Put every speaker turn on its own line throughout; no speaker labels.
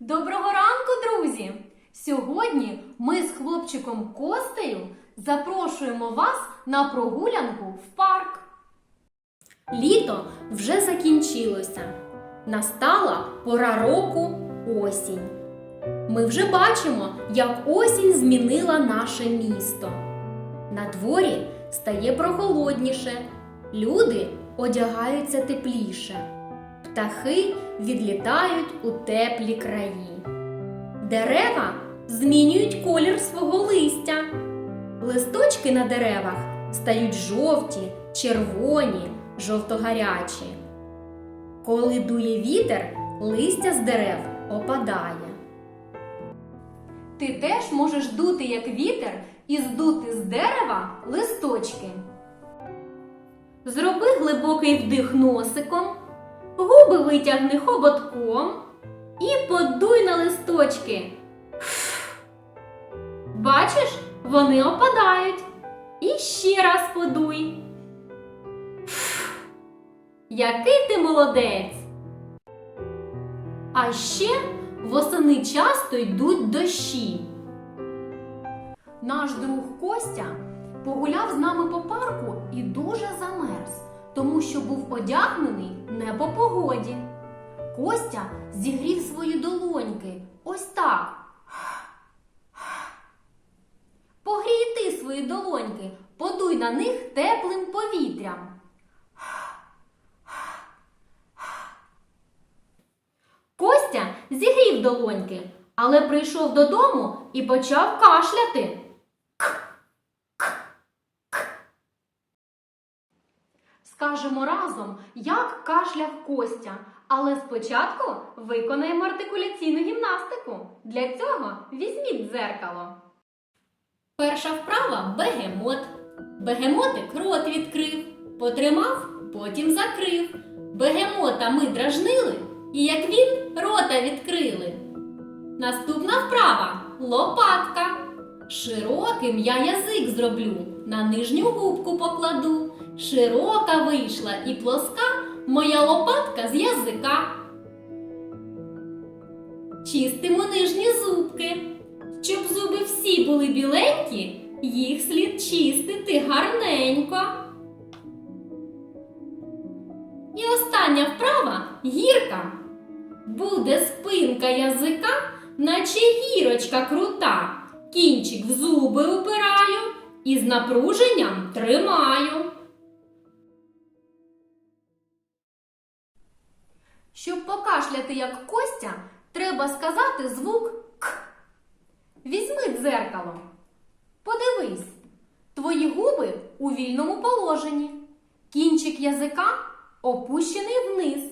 Доброго ранку, друзі! Сьогодні ми з хлопчиком Костею запрошуємо вас на прогулянку в парк. Літо вже закінчилося. Настала пора року осінь. Ми вже бачимо, як осінь змінила наше місто. На дворі стає прохолодніше, люди одягаються тепліше, птахи відлітають у теплі краї. Дерева змінюють колір свого листя. Листочки на деревах стають жовті, червоні, жовтогарячі. Коли дує вітер, листя з дерев опадає. Ти теж можеш дути як вітер і здути з дерева листочки. Зроби глибокий вдих носиком, губи витягни хоботком і подуй на листочки. Бачиш, вони опадають. І ще раз подуй. Який ти молодець! А ще восени часто йдуть дощі. Наш друг Костя погуляв з нами по парку і дуже замерз, тому що був одягнений не по погоді. Костя зігрів свої долоньки ось так. Погрій ти свої долоньки, подуй на них теплим повітрям. Костя зігрів долоньки, але прийшов додому і почав кашляти. Скажемо разом, як кашляв Костя, але спочатку виконаємо артикуляційну гімнастику. Для цього візьміть дзеркало. Перша вправа бегемот. Бегемотик рот відкрив, потримав, потім закрив. Бегемота ми дражнили, і як він рота відкрили. Наступна вправа лопатка. Широким я язик зроблю, на нижню губку покладу. Широка вийшла і плоска моя лопатка з язика. Чистимо нижні зубки. Щоб зуби всі були біленькі, їх слід чистити гарненько. І остання вправа гірка. Буде спинка язика, наче гірочка крута. Кінчик в зуби упираю і з напруженням тримаю. Щоб покашляти як Костя, треба сказати звук К. Візьми дзеркало. Подивись, твої губи у вільному положенні. Кінчик язика опущений вниз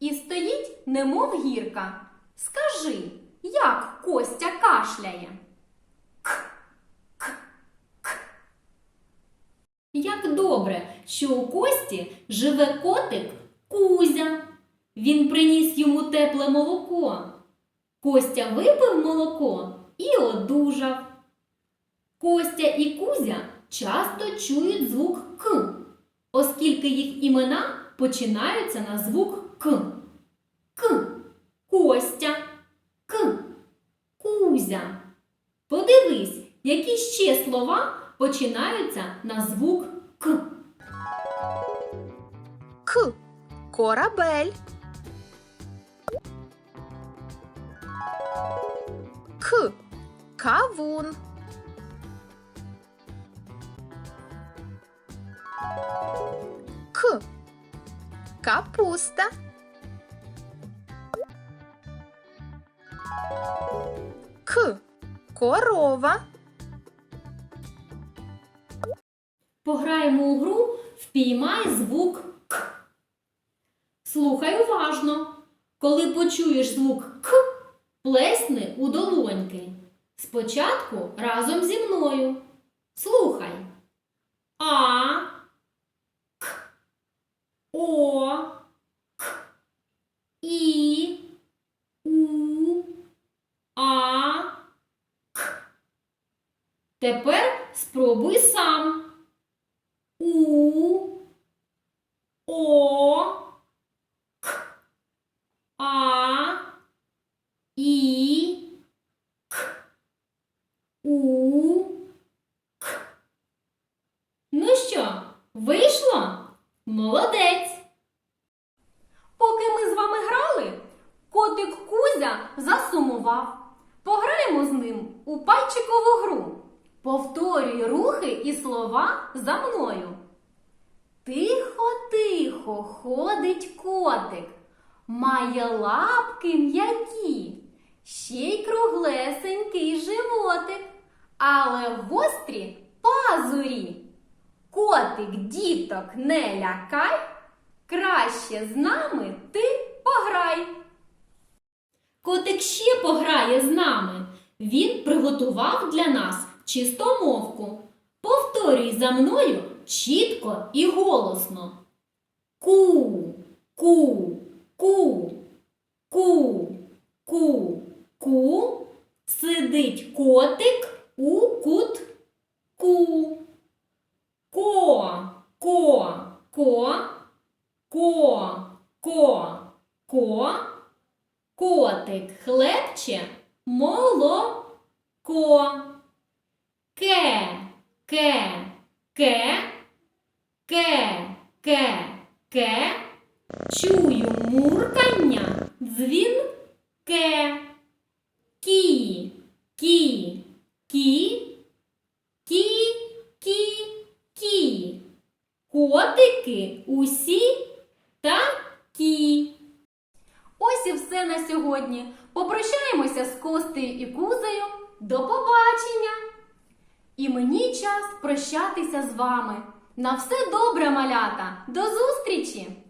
і стоїть, немов гірка. Скажи, як Костя кашляє? К, к, к. Як добре, що у Кості живе котик Кузя. Він приніс йому тепле молоко. Костя випив молоко і одужав. Костя і Кузя часто чують звук К, оскільки їх імена починаються на звук К. К. Костя. К. Кузя. Подивись, які ще слова починаються на звук К.
К. Корабель. К. Кавун. К. Капуста. К. Корова.
Пограємо у гру Впіймай звук К. Слухай уважно. Коли почуєш звук К, плесни у долоньки. Спочатку разом зі мною. Слухай. А. К. О. К. І. У. А. К. Тепер спробуй сам. У, О, К, А, І, К, У, К. Ну що, вийшло? Молодець! Поки ми з вами грали, котик Кузя засумував. Пограємо з ним у пальчикову гру. Повторюй рухи і слова за мною. Тихо-тихо ходить котик, має лапки м'які, ще й круглесенький животик, але гострі пазурі. Котик, діток, не лякай, краще з нами ти пограй. Котик ще пограє з нами. Він приготував для нас чистомовку. Повторюй за мною чітко і голосно. Ку, ку, ку, ку, ку, ку. Сидить котик у кутку. Ко, ко, ко, ко, ко, ко. Котик хлебче молоко. Ке, ке, ке, ке, ке, ке. Чую муркання дзвінке. Кі, кі, кі, кі, кі, кі. Котики усі такі. Ось і все на сьогодні. Попрощаємося з Костею і Кузею. До побачення! І мені час прощатися з вами. На все добре, малята! До зустрічі!